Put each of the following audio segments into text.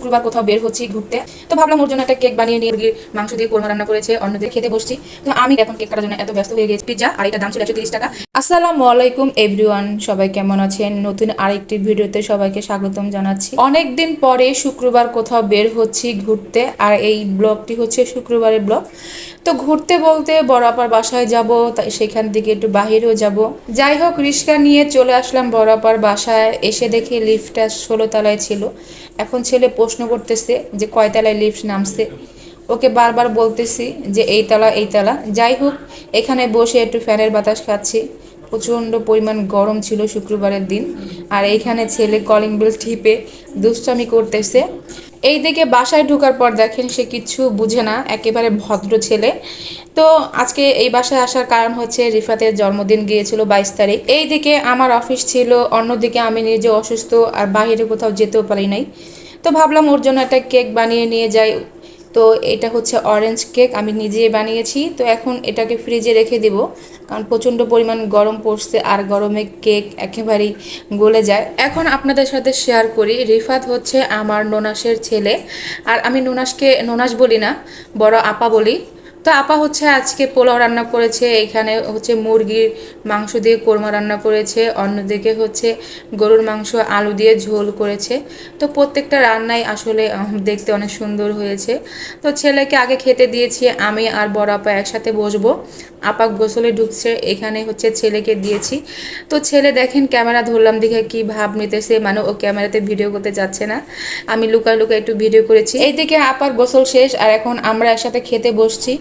শুক্রবার কোথাও বের হচ্ছি ঘুরতে। তো ভাবলাম ওর জন্য একটা কেক বানিয়ে নিয়ে মুরগির মাংস দিয়ে কোরমা রান্না করেছে অন্যদের খেতে বসছি। তো আমি এখন কেক কাটার জন্য এত ব্যস্ত হয়ে গেছি। পিৎজা, আর এটা দাম ছিল একশো তিরিশ টাকা। আসসালামু আলাইকুম, এভরিওয়ান। সবাই কেমন আছেন? নতুন আরেকটি ভিডিওতে সবাইকে স্বাগতম জানাচ্ছি। অনেকদিন পরে শুক্রবার কোথাও বের হচ্ছি ঘুরতে, আর এই ব্লগটি হচ্ছে শুক্রবারের ব্লগ। তো ঘুরতে বলতে বড় আপার বাসায় যাব সেখান থেকে একটু বাহিরেও যাব। যাই হোক, রিক্সা নিয়ে চলে আসলাম বড় আপার বাসায়। এসে দেখি লিফটটা ষোলো তলায় ছিল। এখন ছেলে প্রশ্ন করতেছে যে কয় তলায় লিফট নামছে। ওকে বারবার বলতেছি যে এই তলা এই তলা। যাই হোক, এখানে বসে একটু ফ্যানের বাতাস খাচ্ছি। প্রচণ্ড পরিমাণ গরম ছিল শুক্রবারের দিন। আর এইখানে ছেলে কলিং বেল টিপে দুষ্টামি করতেছে। এই দিকে বাসায় ঢোকার পর দেখেন সে কিছু বুঝে না, একেবারে ভদ্র ছেলে। তো আজকে এই বাসায় আসার কারণ হচ্ছে রিফাতের জন্মদিন গিয়েছিল বাইশ তারিখ। এই দিকে আমার অফিস ছিল, অন্যদিকে আমি নিজে অসুস্থ আর বাইরে কোথাও যেতেও পারি নাই। তো ভাবলাম ওর জন্য একটা কেক বানিয়ে নিয়ে যাই। তো এটা হচ্ছে অরেঞ্জ কেক আমি নিজে বানিয়েছি। তো এখন এটাকে ফ্রিজে রেখে দিব, কারণ প্রচণ্ড পরিমাণ গরম পড়ছে আর গরমে কেক একেবারেই গলে যায়। এখন আপনাদের সাথে শেয়ার করি, রিফাত হচ্ছে আমার নোনাসের ছেলে। আর আমি নোনাসকে, নোনাস বলি না, বড় আপা বলি। তো আপা হচ্ছে আজকে পোলাও রান্না করেছে, এখানে হচ্ছে মুরগির মাংস দিয়ে কোরমা রান্না করেছে, অন্যদিকে হচ্ছে গরুর মাংস আলু দিয়ে ঝোল করেছে। তো প্রত্যেকটা রান্নাই আসলে দেখতে অনেক সুন্দর হয়েছে। তো ছেলেকে আগে খেতে দিয়েছি, আমি আর বড় আপা একসাথে বসবো। আপা গোসলে ঢুকছে, এখানে হচ্ছে ছেলেকে দিয়েছি। তো ছেলে দেখেন ক্যামেরা ধরলাম, দেখে কি ভাব নিতেছে মানে ও ক্যামেরাতে ভিডিও করতে যাচ্ছে না। আমি লুকা লুকা একটু ভিডিও করেছি। এইদিকে আপার গোসল শেষ, আর এখন আমরা একসাথে খেতে বসছি।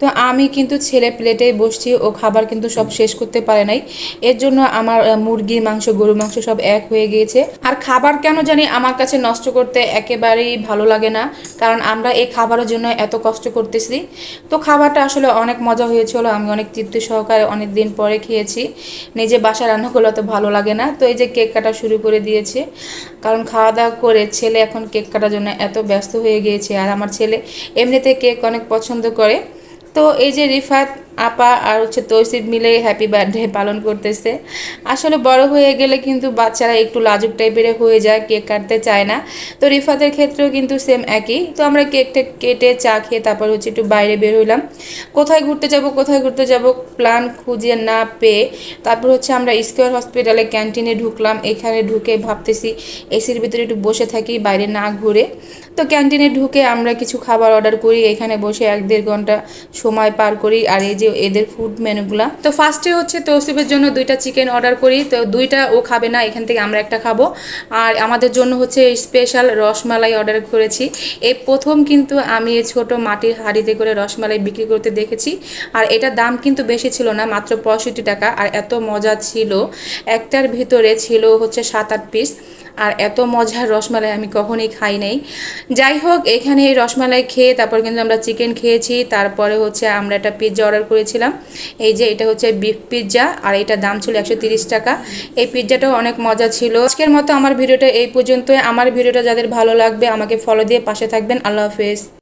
তো আমি কিন্তু ছেলে প্লেটেই বসছি, ও খাবার কিন্তু সব শেষ করতে পারে নাই। এর জন্য আমার মুরগির মাংস গরুর মাংস সব এক হয়ে গিয়েছে। আর খাবার কেন জানি আমার কাছে নষ্ট করতে একেবারেই ভালো লাগে না, কারণ আমরা এই খাবারের জন্য এত কষ্ট করতেছি। তো খাবারটা আসলে অনেক মজা হয়েছিল, আমি অনেক তৃপ্তি সহকারে অনেক দিন পরে খেয়েছি। নিজে বাসা রান্না করলে তো ভালো লাগে না। তো এই যে কেক কাটা শুরু করে দিয়েছে, কারণ খাওয়া দাওয়া করে ছেলে এখন কেক কাটার জন্য এত ব্যস্ত হয়ে গিয়েছে। আর আমার ছেলে এমনিতে কেক অনেক পছন্দ করে। তো এই যে রিফাত আপা আর হচ্ছে তৌসিফ মিলে হ্যাপি বার্থডে পালন করতেছে। আসলে বড় হয়ে গেলে কিন্তু বাচ্চারা একটু লাজুক টাইপের হয়ে যায় কেক কাটতে চায় না। তো রিফাতের ক্ষেত্রেও কিন্তু সেম একই। তো আমরা কেকটা কেটে চা খেয়ে তারপর হচ্ছে একটু বাইরে বের হইলাম। কোথায় ঘুরতে যাব, কোথায় ঘুরতে যাব প্ল্যান খুঁজে না পেয়ে তারপর হচ্ছে আমরা স্কোয়ার হসপিটালে ক্যান্টিনে ঢুকলাম। এখানে ঢুকে ভাবতেছি এসির ভিতরে একটু বসে থাকি, বাইরে না ঘুরে। তো ক্যান্টিনে ঢুকে আমরা কিছু খাবার অর্ডার করি। এখানে বসে এক দেড় ঘণ্টা সময় পার করি। আর এই যে এদের ফুড মেনুগুলা তো ফার্স্টে হচ্ছে তৌসিফের জন্য দুইটা চিকেন অর্ডার করি। তো দুইটা ও খাবে না, এখান থেকে আমরা একটা খাব। আর আমাদের জন্য হচ্ছে স্পেশাল রসমালাই অর্ডার করেছি। এই প্রথম কিন্তু আমি এই ছোট মাটির হাঁড়িতে করে রসমালাই বিক্রি করতে দেখেছি। আর এটার দাম কিন্তু বেশি ছিল না, মাত্র পঁয়ষট্টি টাকা। আর এত মজা ছিল। একটার ভিতরে ছিল হচ্ছে সাত আট পিস আর এত মজার রসমালাই আমি কখনোই খাই নাই। যাই হোক, এখানে এই রসমালাই খেয়ে তারপর কিন্তু আমরা চিকেন খেয়েছি, তারপরে হচ্ছে আমরা একটা পিৎজা অর্ডার করেছিলাম। এই যে এটা হচ্ছে বিফ পিৎজা আর এটার দাম ছিল একশো টাকা। এই পিৎজাটাও অনেক মজা ছিল। আজকের মতো আমার ভিডিওটা এই পর্যন্তই। আমার ভিডিওটা যাদের ভালো লাগবে আমাকে ফলো দিয়ে পাশে থাকবেন। আল্লাহ হাফেজ।